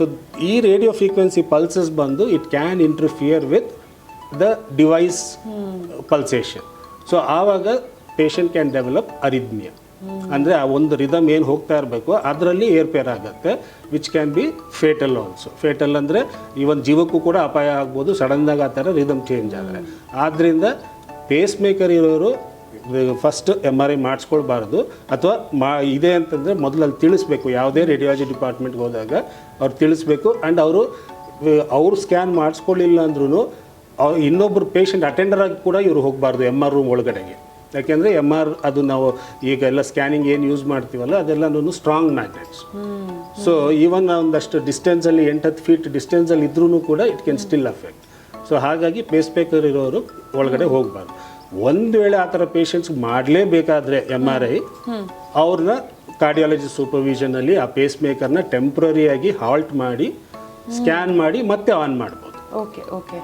So ಈ radio frequency pulses ಬಂದು it can interfere with the device pulsation so ಆವಾಗ patient can develop arrhythmia ಅಂದರೆ ಆ ಒಂದು ರಿದಮ್ ಏನು ಹೋಗ್ತಾ ಇರಬೇಕು, ಅದರಲ್ಲಿ ಏರ್ಪೇರ್ ಆಗುತ್ತೆ which can be fatal also fatal ಅಂದರೆ ಈವನ್ ಜೀವಕ್ಕೂ ಕೂಡ ಅಪಾಯ ಆಗ್ಬೋದು ಸಡನ್ನಾಗಿ ಆ ಥರ ರಿದಮ್ ಚೇಂಜ್ ಆದರೆ. ಆದ್ದರಿಂದ ಪೇಸ್ ಮೇಕರ್ ಇರೋರು ಫಸ್ಟ್ ಎಂ ಆರ್ ಐ ಮಾಡಿಸ್ಕೊಳ್ಬಾರ್ದು ಅಥವಾ ಮಾ ಇದೆ ಅಂತಂದರೆ ಮೊದಲು ಅಲ್ಲಿ ತಿಳಿಸ್ಬೇಕು. ಯಾವುದೇ ರೇಡಿಯಾಲಜಿ ಡಿಪಾರ್ಟ್ಮೆಂಟ್ಗೆ ಹೋದಾಗ ಅವ್ರು ತಿಳಿಸ್ಬೇಕು ಆ್ಯಂಡ್ ಅವರು ಅವ್ರು ಸ್ಕ್ಯಾನ್ ಮಾಡಿಸ್ಕೊಳ್ಳಿಲ್ಲ ಅಂದ್ರೂ ಇನ್ನೊಬ್ಬರು ಪೇಷಂಟ್ ಅಟೆಂಡರ್ ಆಗಿ ಕೂಡ ಇವರು ಹೋಗಬಾರ್ದು ಎಂ ಆರ್ ರೂಮ್ ಒಳಗಡೆಗೆ. ಯಾಕೆಂದರೆ ಎಂ ಆರ್ ಅದು ನಾವು ಈಗ ಎಲ್ಲ ಸ್ಕ್ಯಾನಿಂಗ್ ಏನು ಯೂಸ್ ಮಾಡ್ತೀವಲ್ಲ ಅದೆಲ್ಲನೂ ಸ್ಟ್ರಾಂಗ್ ಮ್ಯಾಗ್ನೆಟ್ಸ್ ಸೊ ಈವನ್ ಒಂದಷ್ಟು ಡಿಸ್ಟೆನ್ಸಲ್ಲಿ ಎಂಟತ್ತು ಫೀಟ್ ಡಿಸ್ಟೆನ್ಸಲ್ಲಿ ಇದ್ರೂ ಕೂಡ it can still affect so ಹಾಗಾಗಿ ಪೇಸ್ ಬೇಕರ್ ಇರೋರು ಒಳಗಡೆ ಹೋಗಬಾರ್ದು. ಒಂದು ವೇಳೆ ಆ ಥರ ಪೇಷಂಟ್ಸ್ ಮಾಡಲೇಬೇಕಾದ್ರೆ ಎಂ ಆರ್ ಐ ಅವ್ರನ್ನ ಕಾರ್ಡಿಯಾಲಜಿ ಸೂಪರ್ವಿಷನಲ್ಲಿ ಆ ಪೇಸ್ ಮೇಕರ್ನ ಟೆಂಪ್ರರಿಯಾಗಿ ಹಾಲ್ಟ್ ಮಾಡಿ ಸ್ಕ್ಯಾನ್ ಮಾಡಿ ಮತ್ತೆ ಆನ್ ಮಾಡ್ಬೋದು. Okay okay